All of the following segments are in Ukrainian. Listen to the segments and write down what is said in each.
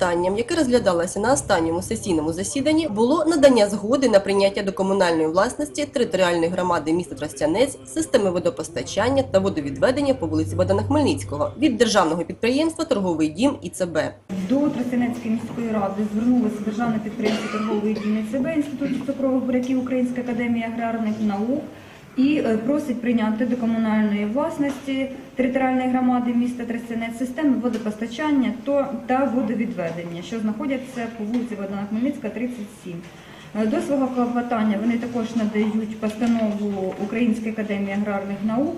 питанням, яке розглядалося на останньому сесійному засіданні, було надання згоди на прийняття до комунальної власності територіальної громади міста Тростянець системи водопостачання та водовідведення по вулиці Богдана Хмельницького від державного підприємства Торговий дім ІЦБ. До Тростянецької міської ради звернулося державне підприємство торгової дії ЦБ Інститут цукрових буряків Українська академія аграрних наук і е, просить прийняти до комунальної власності територіальної громади міста Тростянець системи водопостачання та водовідведення, що знаходяться по вулиці Богдана Хмельницька, 37. Е, До свого клопотання вони також надають постанову Української академії аграрних наук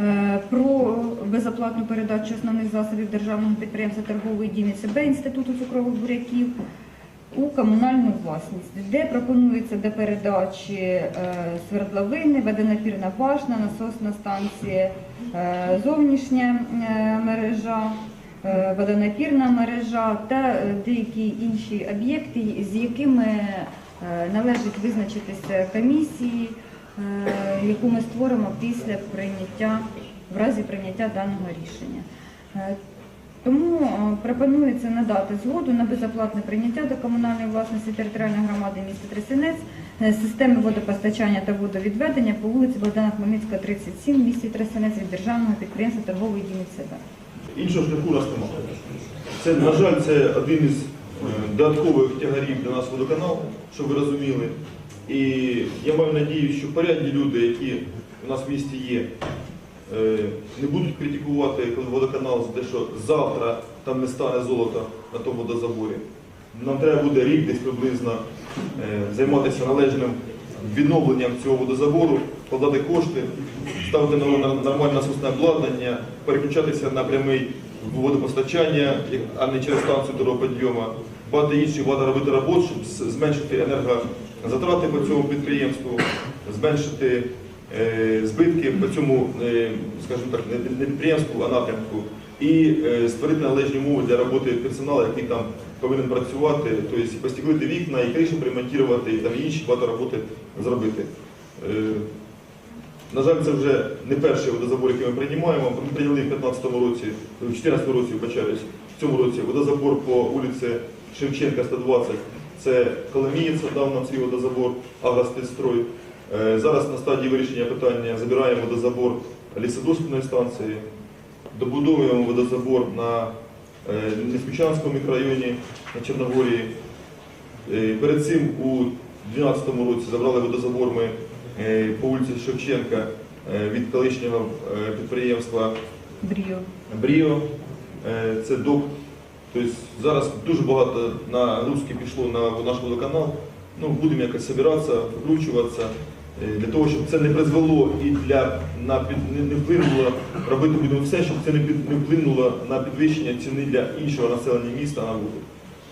Е, про безоплатну передачу основних засобів державного підприємства торгової дії ЦБ Інституту цукрових буряків у комунальну власність, де пропонується до передачі е, свердловини, водонапірна башня, насосна станція, е, зовнішня е, мережа, водонапірна мережа та деякі інші об'єкти, з якими належить визначитися комісії, яку ми створимо після прийняття, в разі прийняття даного рішення. Тому е, пропонується надати згоду на безоплатне прийняття до комунальної власності територіальної громади міста Тресенець е, системи водопостачання та водовідведення по вулиці Богдана Хмельницького, 37 в місті Тресенець від державного підприємства торгової ЦБ. Іншого шляху нас немає. Це, на жаль, це один із е, додаткових тягарів для нас водоканал, щоб ви розуміли. І я маю надію, що порядні люди, які у нас в місті є, не будуть критикувати водоканал за те, що завтра там не стане золота на тому водозаборі. Нам треба буде рік десь приблизно е, займатися належним відновленням цього водозабору, вкладати кошти, ставити нормальне насосне обладнання, переключатися на пряме водопостачання, а не через станцію дорогоподйому. Багато інших багато робити робот, щоб зменшити енергозатрати по цьому підприємству, зменшити е, збитки по цьому, е, скажімо так, не підприємству, а напрямку, і е, створити належні умови для роботи персоналу, який там повинен працювати, тобто постеклити вікна і криші примонтувати, і там інші багато роботи зробити. Е, на жаль, це вже не перший водозабор, який ми приймаємо. Ми прийняли в 2015 році, в 2014 році, вибачаюсь, в цьому році водозабор по вулиці Шевченка 120. Це Коломієць дав нам свій водозабор, Агростильстрой. Е, Зараз на стадії вирішення питання забираємо водозабор лісодоспної станції, добудовуємо водозабор на е, мікрорайоні на Чорногорії. Е, Перед цим у 2012 році забрали водозабор ми по вулиці Шевченка від колишнього підприємства Бріо. Бріо. Це ДОК. Тобто зараз дуже багато нагрузки пішло на наш водоканал. Ну, будемо якось збиратися, викручуватися, е, для того, щоб це не призвело і для на не, вплинуло, робити будемо все, щоб це не, не вплинуло на підвищення ціни для іншого населення міста на воду.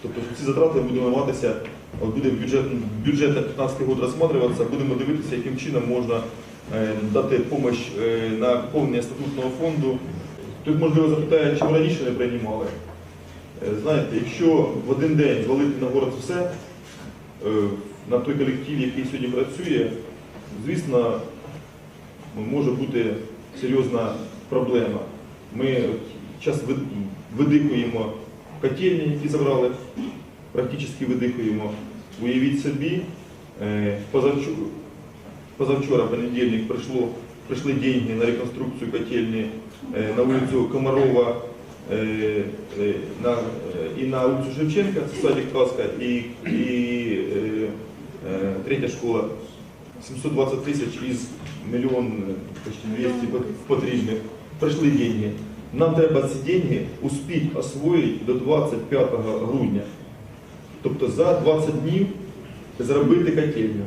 Тобто ці затрати будемо матися, от буде бюджет, бюджет на 15 год розглядатися, будемо дивитися, яким чином можна е, дати допомогу на поповнення статутного фонду. Тут, можливо, запитають, чому раніше не приймали. Е, Знаєте, якщо в один день звалити на город все, е, на той колектив, який сьогодні працює, звісно, може бути серйозна проблема. Ми зараз видихуємо котельні, які забрали, практично видихуємо. Уявіть собі, е, позавчора, позавчора понедільник прийшло, прийшли деньги на реконструкцію котельні е, на вулицю Комарова е, і на вулицю Шевченка, це садик Каска, і, і третя школа. 720 тисяч із мільйон почти 200 пот- потрібних. Прийшли деньги. Нам треба ці деньги успіти освоїти до 25 грудня. Тобто за 20 днів зробити котельню.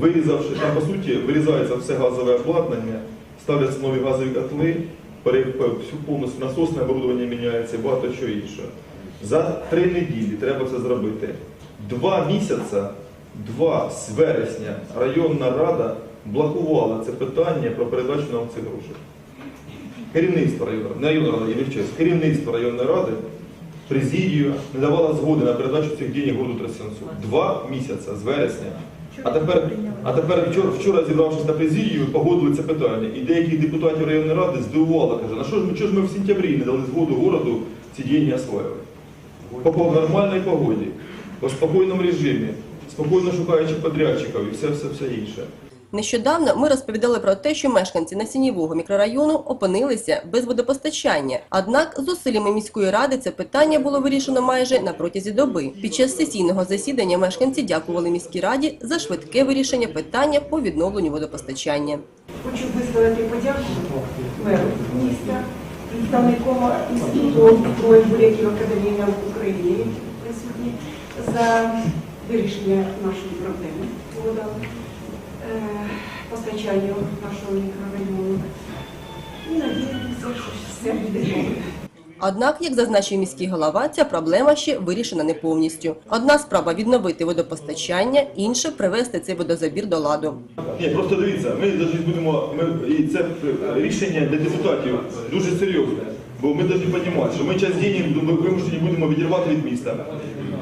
Вирізавши, там по суті вирізається все газове обладнання, ставляться нові газові котли, повністю насосне оборудовання міняється, багато чого іншого. За три неділі треба це зробити. Два місяці, два з вересня районна рада блокувала це питання про передачу нам цих грошей. Керівництво районної не районної ради, я керівництво районної ради, президію не давало згоди на передачу цих денег городу Тростянцю. Два місяці з вересня. А тепер, а тепер вчора, вчора зібравшись на президію, погодили це питання. І деяких депутатів районної ради здивувало, каже, на що ж ми, ж ми в сентябрі не дали згоду городу ці освоювати. По, по нормальній погоді, по спокійному режимі, спокійно шукаючи подрядчиків і все, все, все інше. Нещодавно ми розповідали про те, що мешканці Насіннєвого мікрорайону опинилися без водопостачання. Однак зусиллями міської ради це питання було вирішено майже на протязі доби. Під час сесійного засідання мешканці дякували міській раді за швидке вирішення питання по відновленню водопостачання. Хочу висловити подяку меру міста, представнику інституту Академії наук України, які присутні, за вирішення нашої проблеми по водам, е, постачанню нашого мікрорайону. І надіємося, що все буде добре. Однак, як зазначив міський голова, ця проблема ще вирішена не повністю. Одна справа відновити водопостачання, інша привести цей водозабір до ладу. Ні, просто дивіться, ми будемо, ми, і це рішення для депутатів дуже серйозне. Бо ми повинні розуміти, що ми час денег вимушені будемо відірвати від міста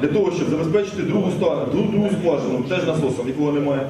для того, щоб забезпечити другу другу, скважину, теж насосом, якого немає.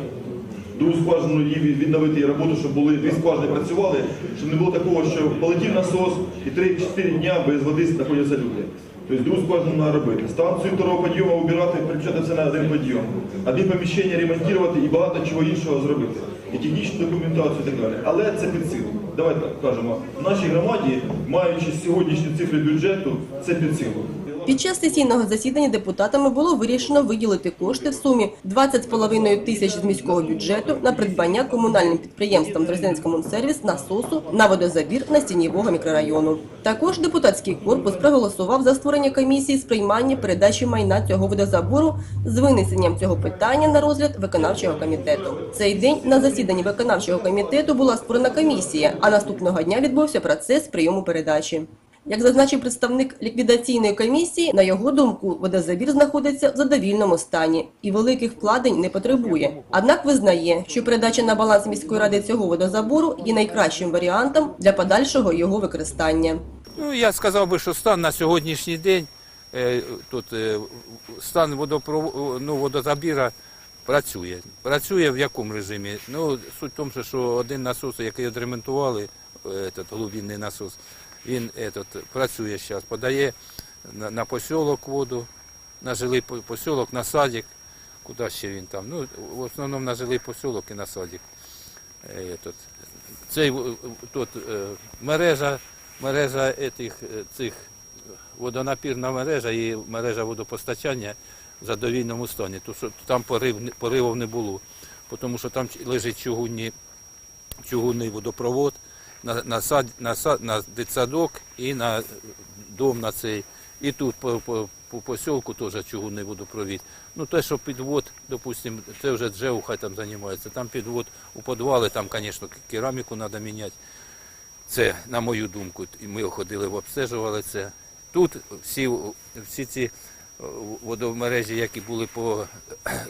Другу скважину її відновити і роботу, щоб були дві скважини працювали, щоб не було такого, що полетів насос і 3-4 дня без води знаходяться люди. Тобто другу скважину треба робити. Станцію второго підйому убирати, переключати все на один підйом. Одне поміщення ремонтувати і багато чого іншого зробити. І технічну документацію і так далі. Але це під силу. Давайте так кажемо. В нашій громаді, маючи сьогоднішні цифри бюджету, це під силу. Під час сесійного засідання депутатами було вирішено виділити кошти в сумі 20,5 тисяч з міського бюджету на придбання комунальним підприємством «Дрозденськомунсервіс» насосу на водозабір Настінєвого мікрорайону. Також депутатський корпус проголосував за створення комісії з приймання передачі майна цього водозабору з винесенням цього питання на розгляд виконавчого комітету. Цей день на засіданні виконавчого комітету була створена комісія, а наступного дня відбувся процес прийому передачі. Як зазначив представник ліквідаційної комісії, на його думку, водозабір знаходиться в задовільному стані і великих вкладень не потребує. Однак визнає, що передача на баланс міської ради цього водозабору є найкращим варіантом для подальшого його використання. Ну, я сказав би, що стан на сьогоднішній день, е, тут е, стан водопро... ну, водозабіра працює. Працює в якому режимі? Ну, суть в тому, що- один насос, який відремонтували, е, этот, насос, він этот, працює зараз, подає на, на посілок воду, на жилий по- посілок, на садик. Куди ще він там? Ну, в основному на жилий посілок і на садик. Е, Этот. Цей тут е, мережа, мережа етих, е, цих водонапірна мережа і мережа водопостачання в задовільному стані. Що там порив, поривів не було, тому що там лежить чугунні, чугунний водопровод на, на, сад, на, сад, на дитсадок і на дом на цей. І тут по, по, по посілку теж чугунний водопровід. Ну те, що підвод, допустим, це вже ДЖЕУ хай там займається. Там підвод у підвали, там, звісно, кераміку треба міняти. Це, на мою думку, ми ходили, обстежували це. Тут всі, всі ці е, водомережі, які були по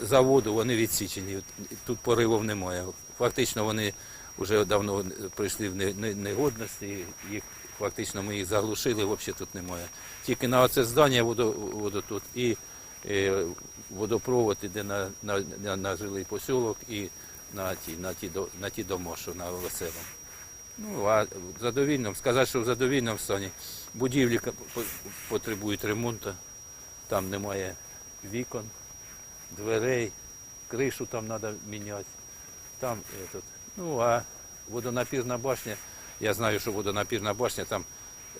заводу, вони відсічені. Тут поривів немає. Фактично вони вже давно прийшли в не- не- негодності, їх фактично ми їх заглушили, взагалі тут немає. Тільки на оце здання водо, водо тут і е, водопровод іде на, на, на, на жилий посілок і на ті, на ті, на ті дома, що на веселому. Ну, а в задовільному, сказати, що в задовільному стані будівлі потребують ремонту, там немає вікон, дверей, кришу там треба міняти. Там, этот, ну, а водонапірна башня, я знаю, що водонапірна башня там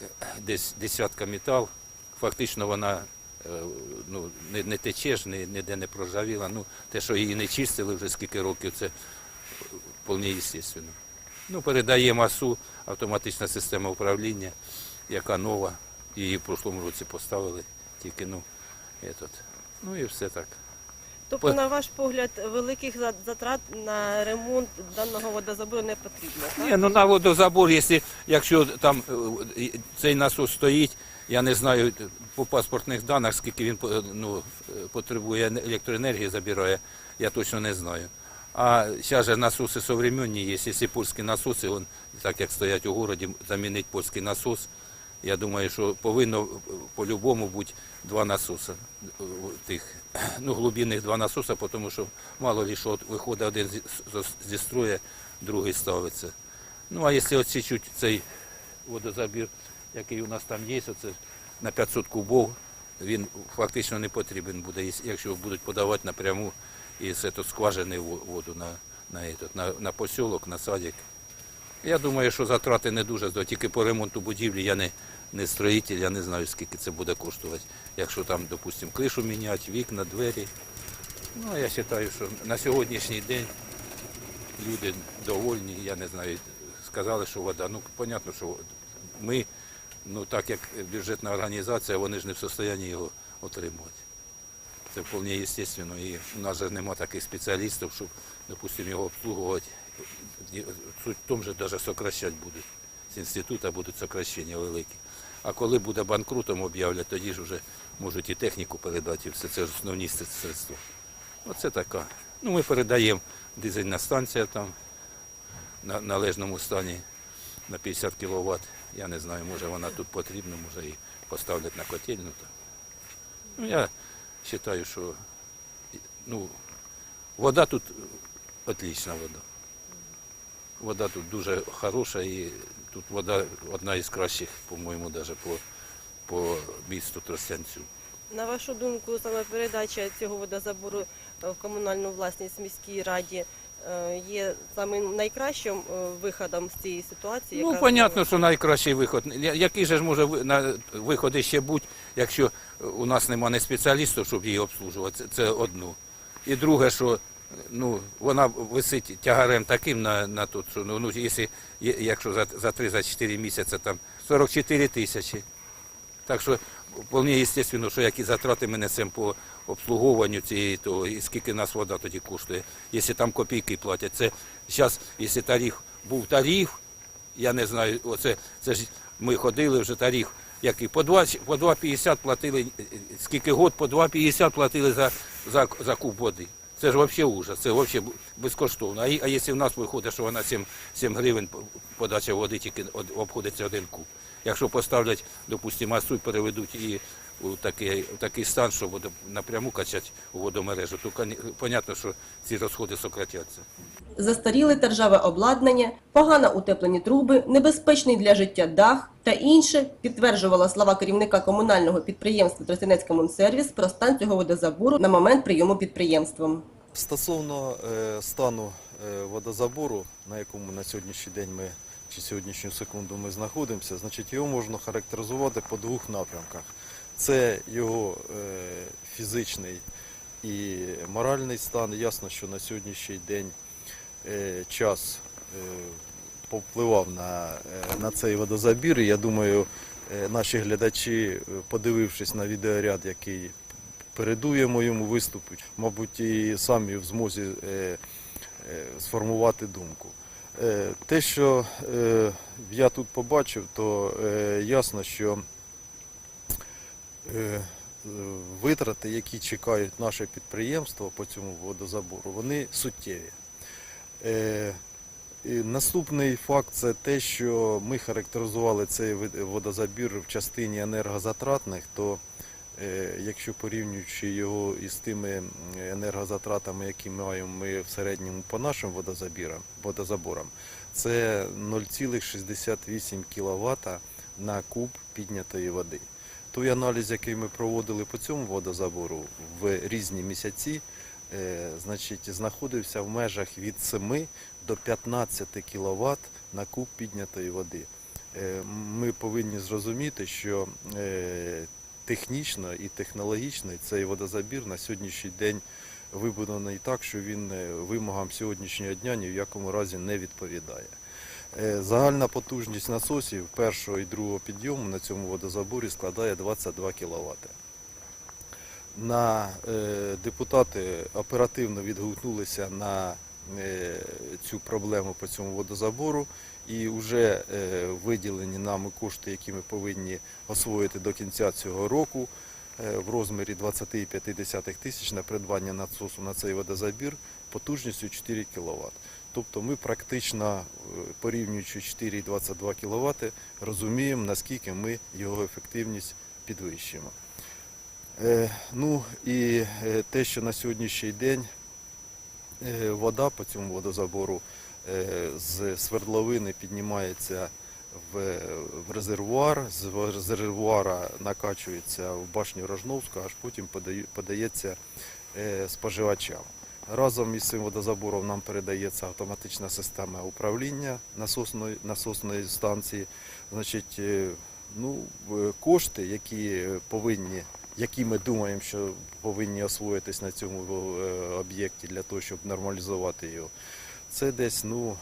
е, десь десятка метал, фактично вона е, ну, не, не тече ж, ніде не проржавіла. Ну, те, що її не чистили вже скільки років, це вполне естественно. Ну, передає масу, автоматична система управління, яка нова. Її в прошлому році поставили, тільки ну, этот. ну і все так. Тобто, на ваш погляд, великих затрат на ремонт даного водозабору не потрібно, так? Ні, ну на водозабор, якщо, якщо там е, е, цей насос стоїть, я не знаю по паспортних даних, скільки він е, ну, потребує електроенергії, забирає, я точно не знаю. А зараз же насоси современні є, якщо польські насоси, он, так як стоять у городі, замінить польський насос, я думаю, що повинно по-любому бути два насоси, тих, ну, глибинних два насоси, тому що мало ли що виходить один зі, строя, другий ставиться. Ну, а якщо оцічуть цей водозабір, який у нас там є, оце на 500 кубов, він фактично не потрібен буде, якщо будуть подавати напряму із скважини воду на, на, этот, на, на посілок, на садик. Я думаю, що затрати не дуже, тільки по ремонту будівлі я не, не строїтель, я не знаю, скільки це буде коштувати. Якщо там, допустимо, кришу міняти, вікна, двері. Ну, я вважаю, що на сьогоднішній день люди довольні, я не знаю, сказали, що вода. Ну, понятно, що ми, ну так як бюджетна організація, вони ж не в стані його отримувати. Це вполне естественно. І у нас же немає таких спеціалістів, щоб, допустимо, його обслуговувати. Суть в тому, що навіть сокращати будуть. З інституту будуть сокращення великі. А коли буде банкрутом об'являть, тоді ж вже можуть і техніку передати, і все це ж основні средства. Оце така. Ну, ми передаємо дизельна станція там на належному стані на 50 кВт. Я не знаю, може вона тут потрібна, може і поставлять на котельну. Ну, я вважаю, що ну, вода тут отлічна вода. Вода тут дуже хороша і тут вода одна із кращих, по-моєму, навіть по, по місту Тростянцю. На вашу думку, саме передача цього водозабору е, в комунальну власність міській раді е, є самим найкращим е, виходом з цієї ситуації? Ну, яка- понятно, що найкращий виход. Який же ж може виходи ще бути, якщо у нас немає спеціалістів, щоб її обслужувати, це, це одно. І друге, що ну, вона висить тягарем таким на, на тут, що ну, ну, якщо, якщо за, за 3-4 місяці там 44 тисячі. Так що вполне естественно, що які затрати ми несемо по обслуговуванню цієї того, і скільки нас вода тоді коштує, якщо там копійки платять. Це зараз, якщо тариф був тариф, я не знаю, оце це ж ми ходили вже тариф, який по 2, по 2,50 платили, скільки год по 2,50 платили за, за, за куб води. Це ж взагалі ужас, це взагалі безкоштовно. А, а якщо в нас виходить, що вона 7, 7 гривень подача води тільки од- обходиться один куб. Якщо поставлять, допустимо, суть переведуть і у такий, у такий стан, що буде напряму качати у водомережу, то понятно, що ці розходи сократяться. Застаріле та ржаве обладнання, погано утеплені труби, небезпечний для життя дах та інше підтверджувала слова керівника комунального підприємства Тростянецькомунсервіс про стан цього водозабору на момент прийому підприємством. Стосовно е, стану е, водозабору, на якому на сьогоднішній день ми чи сьогоднішню секунду ми знаходимося, значить його можна характеризувати по двох напрямках. Це його е, фізичний і моральний стан. Ясно, що на сьогоднішній день е, час е, повпливав на, на цей водозабір. І я думаю, наші глядачі, подивившись на відеоряд, який передує моєму виступу, мабуть, і самі в змозі сформувати думку. Те, що я тут побачив, то ясно, що витрати, які чекають наше підприємство по цьому водозабору, вони суттєві. Е, Наступний факт це те, що ми характеризували цей водозабір в частині енергозатратних, то е, якщо порівнюючи його із тими енергозатратами, які маємо ми в середньому по нашим водозабірам, водозаборам, це 0,68 кВт на куб піднятої води. Той аналіз, який ми проводили по цьому водозабору в різні місяці, е, значить, знаходився в межах від 7 до 15 кВт на куб піднятої води. Е, Ми повинні зрозуміти, що е, технічно і технологічно цей водозабір на сьогоднішній день вибудований так, що він вимогам сьогоднішнього дня ні в якому разі не відповідає. Е, Загальна потужність насосів першого і другого підйому на цьому водозаборі складає 22 кВт. На е, депутати оперативно відгукнулися на е, цю проблему по цьому водозабору і вже виділені нами кошти, які ми повинні освоїти до кінця цього року в розмірі 20,5 тисяч на придбання насосу на цей водозабір потужністю 4 кВт. Тобто ми практично, е, порівнюючи 4,22 кВт, розуміємо, наскільки ми його ефективність підвищуємо. Е, Ну і е, те, що на сьогоднішній день вода по цьому водозабору з свердловини піднімається в, резервуар, з резервуара накачується в башню Рожновську, аж потім подається споживачам. Разом із цим водозабором нам передається автоматична система управління насосної, насосної станції. Значить, е, ну, е, кошти, які повинні, які ми думаємо, що повинні освоїтись на цьому е, об'єкті для того, щоб нормалізувати його, це десь ну,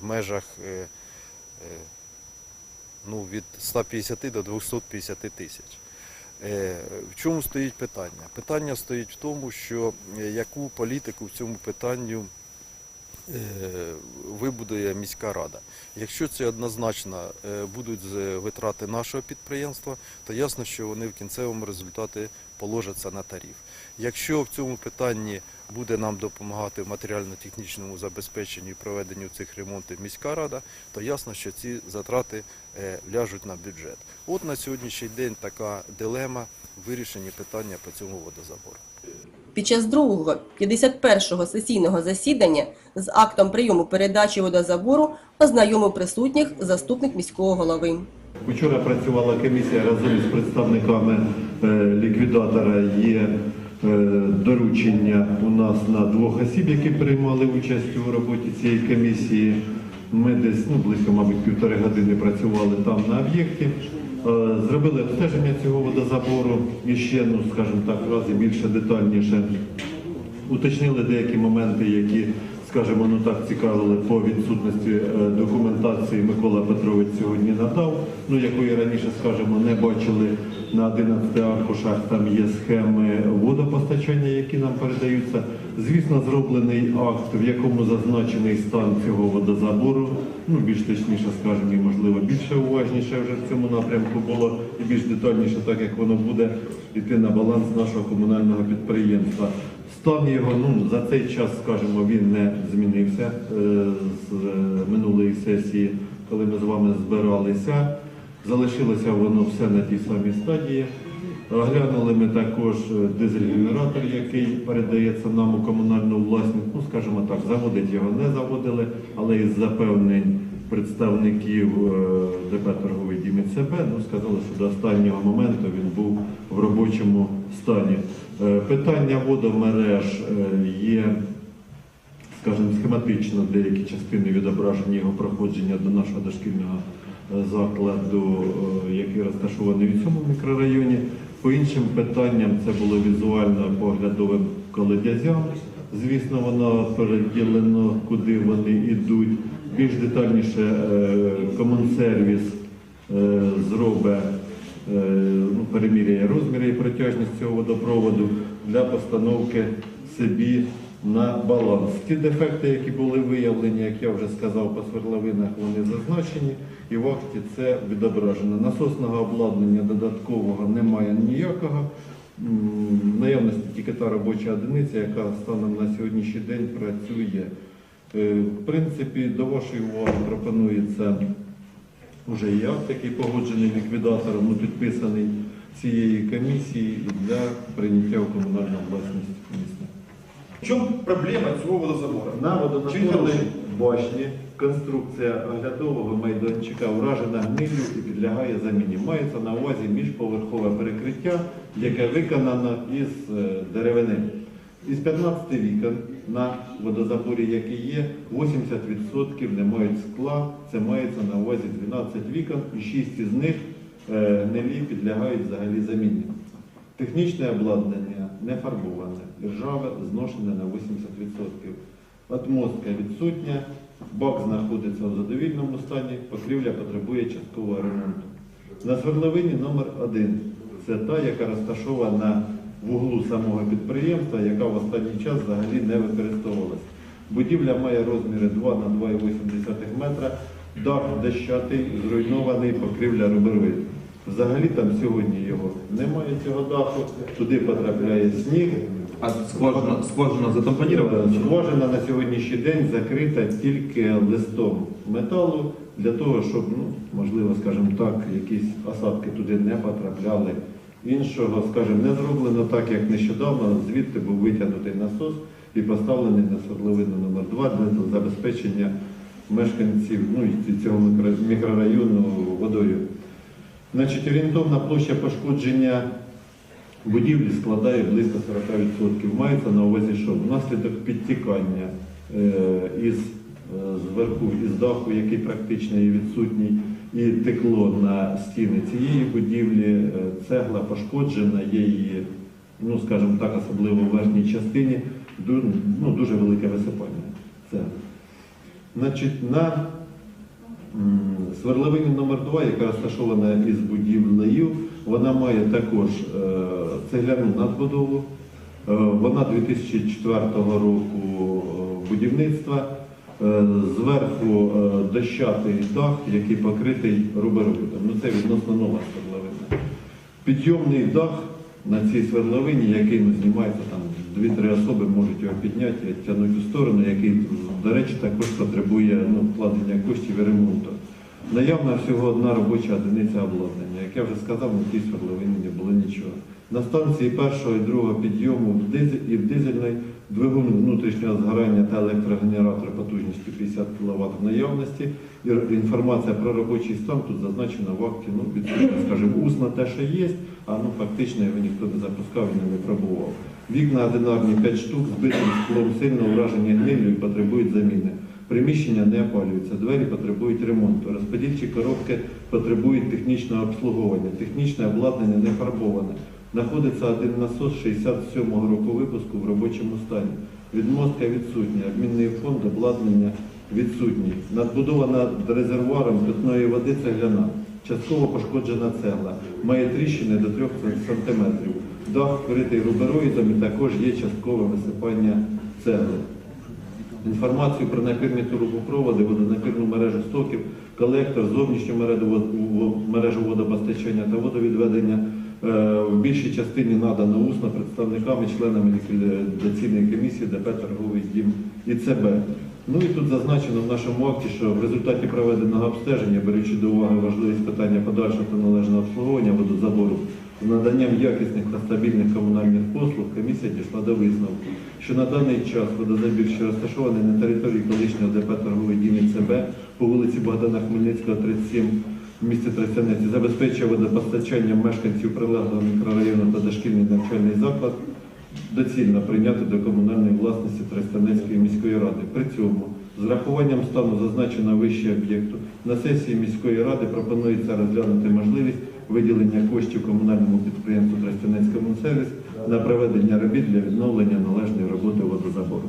в межах ну, від 150 до 250 тисяч. Е, В чому стоїть питання? Питання стоїть в тому, що е, яку політику в цьому питанню е, вибудує міська рада. Якщо це однозначно будуть витрати нашого підприємства, то ясно, що вони в кінцевому результаті положаться на тариф. Якщо в цьому питанні буде нам допомагати в матеріально-технічному забезпеченні і проведенню цих ремонтів міська рада, то ясно, що ці затрати е, ляжуть на бюджет. От на сьогоднішній день така дилема в вирішенні питання по цьому водозабору. Під час другого 51-го сесійного засідання з актом прийому передачі водозабору ознайомив присутніх заступник міського голови. Вчора працювала комісія разом з представниками е, ліквідатора. Є е, доручення у нас на двох осіб, які приймали участь у роботі цієї комісії. Ми десь ну, близько, мабуть, півтори години працювали там на об'єкті. Е, Зробили обстеження цього водозабору і ще, ну скажімо так, в разі більше детальніше уточнили деякі моменти, які, скажімо, ну так цікавили по відсутності е, документації Микола Петрович сьогодні надав, ну якої раніше, скажімо, не бачили на 11 аркушах. Там є схеми водопостачання, які нам передаються. Звісно, зроблений акт, в якому зазначений стан цього водозабору. Ну більш точніше, скажімо, і можливо більше уважніше вже в цьому напрямку було і більш детальніше, так як воно буде йти на баланс нашого комунального підприємства. Стан його ну, за цей час, скажімо, він не змінився е, з е, минулої сесії, коли ми з вами збиралися. Залишилося воно все на тій самій стадії. Оглянули ми також е, дизель-генератор, який передається нам у комунальну власність. Ну, скажімо так, заводить його не заводили, але із запевнень представників ДП торговий дім і ЦБ, ну, сказали, що до останнього моменту він був в робочому стані. Е, Питання водомереж е, є, скажімо, схематично деякі частини відображені його проходження до нашого дошкільного е, закладу, який розташований в цьому мікрорайоні. По іншим питанням це було візуально по оглядовим колодязям. Звісно, воно переділено, куди вони йдуть. Більш детальніше комунсервіс зробить е, ну, переміряє розміри і протяжність цього водопроводу для постановки собі на баланс. Ті дефекти, які були виявлені, як я вже сказав, по свердловинах, вони зазначені, і в акті це відображено. Насосного обладнання додаткового немає ніякого. В наявності тільки та робоча одиниця, яка станом на сьогоднішній день працює. Е, В принципі, до вашої уваги пропонується Уже і акт, який погоджений ліквідатором, ну, підписаний цієї комісії для прийняття у комунальну власність міста. В чому проблема цього водозабору? На водонапорній башні конструкція оглядового майданчика вражена гнилю і підлягає заміні. Мається на увазі міжповерхове перекриття, яке виконано із е, деревини. Із 15 вікон на водозаборі, який є, 80% не мають скла. Це мається на увазі 12 вікон, і 6 із них е, гнилі підлягають взагалі заміні. Технічне обладнання не фарбоване, ржаве, зношене на 80%. Отмостка відсутня, бак знаходиться в задовільному стані, покрівля потребує часткового ремонту. На свердловині номер 1 це та, яка розташована в углу самого підприємства, яка в останній час взагалі не використовувалась. Будівля має розміри 2 на 2,8 метра, дах дощатий, зруйнований, покрівля рубероїд. Взагалі там сьогодні його немає цього даху, туди потрапляє сніг. А скважина, скважина затампонірована? Скважина на сьогоднішній день закрита тільки листом металу для того, щоб, ну, можливо, скажімо так, якісь осадки туди не потрапляли. Іншого, скажімо, не зроблено так, як нещодавно, звідти був витягнутий насос і поставлений на свердловину номер 2 для забезпечення мешканців ну, цього мікрорайону водою. Значить, орієнтовна площа пошкодження будівлі складає близько 40%. Мається на увазі, що внаслідок підтікання е, із е, зверху, із даху, який практично є відсутній, і текло на стіни цієї будівлі, е, цегла пошкоджена, є її, ну скажімо так, особливо в верхній частині, ну, дуже велике висипання. Значить, на сверловині номер 2 яка розташована із будівлею, вона має також е, цегляну надбудову. Е, Вона 2004 року будівництва. Е, Зверху е, дощатий дах, який покритий рубероїдом. Ну, це відносно нова сверловина. Підйомний дах на цій сверловині, який ну, знімається там, дві-три особи можуть його підняти і відтягнути у сторону, який, до речі, також потребує ну, вкладення коштів і ремонту. Наявна всього одна робоча одиниця обладнання. Як я вже сказав, на тій сверловині не було нічого. На станції першого і другого підйому і в дизельний двигун внутрішнього згорання та електрогенератор потужністю 50 кВт в наявності. І інформація про робочий стан тут зазначена в акті, ну, відсутня, скажімо, усно те, що є, а ну, фактично його ніхто не запускав і не випробував. Вікна одинарні 5 штук, збитим склом сильно уражені гниллю і потребують заміни. Приміщення не опалюються, двері потребують ремонту. Розподільчі коробки потребують технічного обслуговування. Технічне обладнання не фарбоване. Знаходиться один насос 67-го року випуску в робочому стані. Відмостка відсутня, обмінний фонд обладнання відсутній. Надбудова над резервуаром питної води цегляна. Частково пошкоджена цегла. Має тріщини до 3 см. Дах вкритий рубероїдом і також є часткове висипання цегли. Інформацію про напірні трубопроводи, водонапірну мережу стоків, колектор, зовнішню мережу, водопостачання та водовідведення в більшій частині надано усно представниками, членами ліквідаційної комісії ДП торговий дім і ЦБ. Ну і тут зазначено в нашому акті, що в результаті проведеного обстеження, беручи до уваги важливість питання подальшого та належного обслуговування водозабору, з наданням якісних та стабільних комунальних послуг, комісія дійшла до висновку, що на даний час водозабір, що розташований на території колишнього ДП торговий дім ЦБ по вулиці Богдана Хмельницького, 37, в місті Тростянець, забезпечує водопостачання мешканців прилеглого мікрорайону та дошкільний навчальний заклад, доцільно прийняти до комунальної власності Тростянецької міської ради. При цьому з рахуванням стану зазначеного вище об'єкту на сесії міської ради пропонується розглянути можливість виділення коштів комунальному підприємству Тростянецькому сервіс на проведення робіт для відновлення належної роботи водозабору.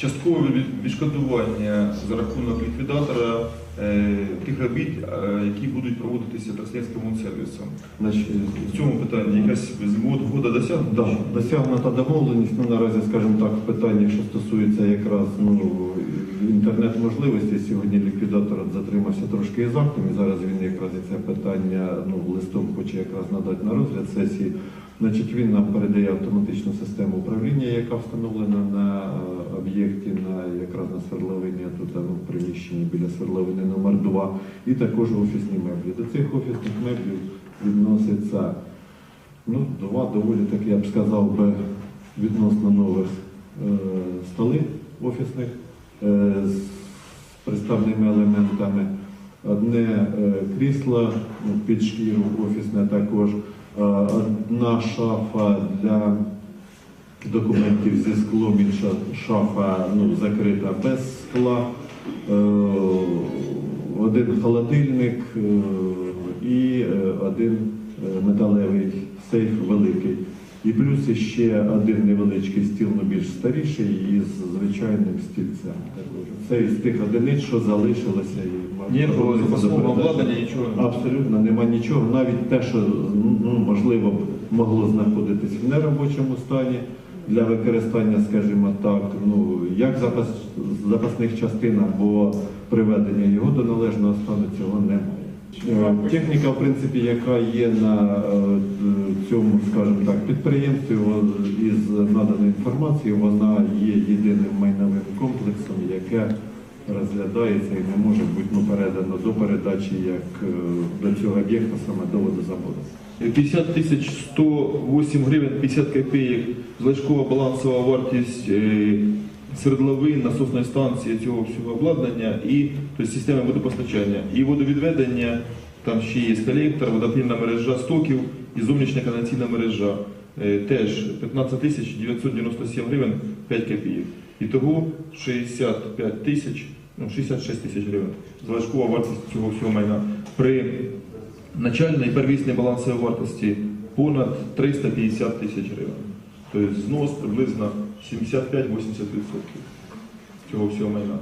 Часткове відшкодування за рахунок ліквідатора е, тих робіт, е, які будуть проводитися Тростянським сервісом. В цьому питанні якась згода досягнута? Да, досягнута домовленість, ну наразі, скажімо так, в питаннях, що стосується якраз ну, інтернет-можливості, сьогодні ліквідатор затримався трошки із актом, і зараз він якраз і це питання ну, листом хоче якраз надати на розгляд сесії. Значить, він нам передає автоматичну систему управління, яка встановлена на е, об'єкті, на якраз на свердловині, тут ну, в приміщенні біля свердловини номер 2 і також офісні меблі. До цих офісних меблів відноситься Ну, два доволі таки, я б сказав би, відносно нових е, столи офісних е, з приставними елементами. Одне е, крісло ну, під шкіру офісне також, одна шафа для документів зі склом, інша шафа ну, закрита без скла, е, один холодильник е, і один металевий сейф великий. І плюс ще один невеличкий стіл, ну більш старіший, із звичайним стільцем. Це із тих одиниць, що залишилося. і Ніякого запасного обладнання, нічого. Абсолютно нема нічого. Навіть те, що ну, можливо б могло знаходитись в неробочому стані для використання, скажімо так, ну як запас запасних частин або приведення його до належного стану, цього немає. Е, Техніка, в принципі, яка є на е, цьому, скажімо так, підприємстві, із наданої інформації, вона є єдиним майновим комплексом, яке розглядається і не може бути ну, передано до передачі як е, до цього об'єкта саме до водозабору. 50 тисяч 108 гривень 50 копійок залишкова балансова вартість свердловин, насосної станції, цього всього обладнання і тобто, системи водопостачання. І водовідведення, там ще є колектор, водопільна мережа стоків і зовнішня каналізаційна мережа. Е, Теж 15 тисяч 997 гривень 5 копійок. Ітого 65 тисяч, ну 66 тисяч гривень. Залишкова вартість цього всього майна. При начальній первісній балансовій вартості понад 350 тисяч гривень. Тобто знос приблизно 75-80% цього всього майна.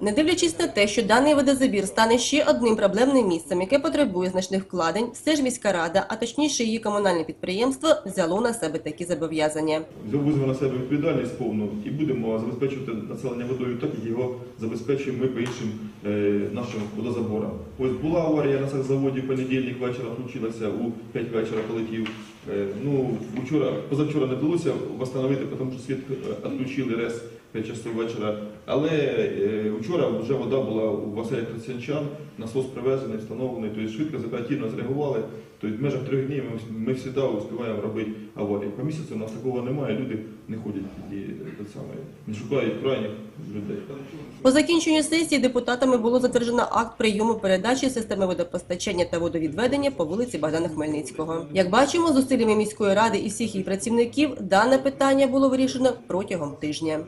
Не дивлячись на те, що даний водозабір стане ще одним проблемним місцем, яке потребує значних вкладень, все ж міська рада, а точніше її комунальне підприємство, взяло на себе такі зобов'язання. Візьмемо на себе відповідальність повну і будемо забезпечувати населення водою так, як його забезпечуємо ми по іншим е, нашим водозаборам. Ось була аварія на заводі понедільник вечора, включилася у 5 вечора полетів. Е, ну, вчора, позавчора не вдалося встановити, тому що світ е, відключили рез 5 часов вечора. Але е, вчора вже вода була у Василя Красянчан, насос привезений, встановлений, тобто швидко, оперативно зреагували. Тобто в межах трьох днів ми, ми завжди успіваємо робити аварії. По місяцю у нас такого немає, люди не ходять і е, саме, не шукають крайніх людей. По закінченню сесії депутатами було затверджено акт прийому передачі системи водопостачання та водовідведення по вулиці Богдана Хмельницького. Як бачимо, зусиллями міської ради і всіх її працівників дане питання було вирішено протягом тижня.